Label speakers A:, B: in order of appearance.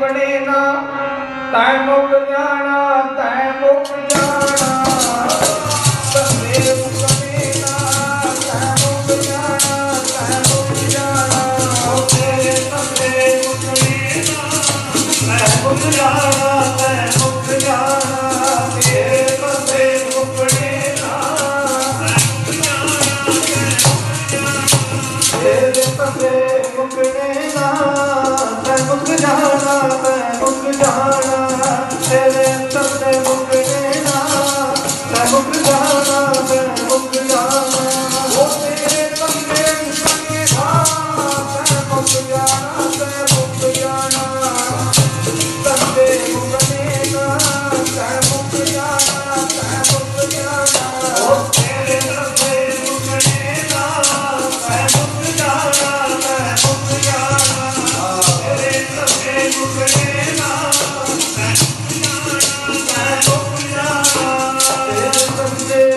A: ਮੁਕਣੇ ਨਾ, ਤੈ ਮੁਕ ਜਾਣਾ, ਤੈ ਮੁਕ ਜਾਣਾ। ਤੰਦੇ ਮੁਕਣੇ ਨਾ, ਤੈ ਮੁਕ ਜਾਣਾ, ਤੈ ਮੁਕ ਜਾਣਾ। ਤੇਰੇ ਤੰਦੇ ਮੁਕਣੇ ਨਾ, ਤੈ ਮੁਕ ਜਾਣਾ। Thank you. Sunday.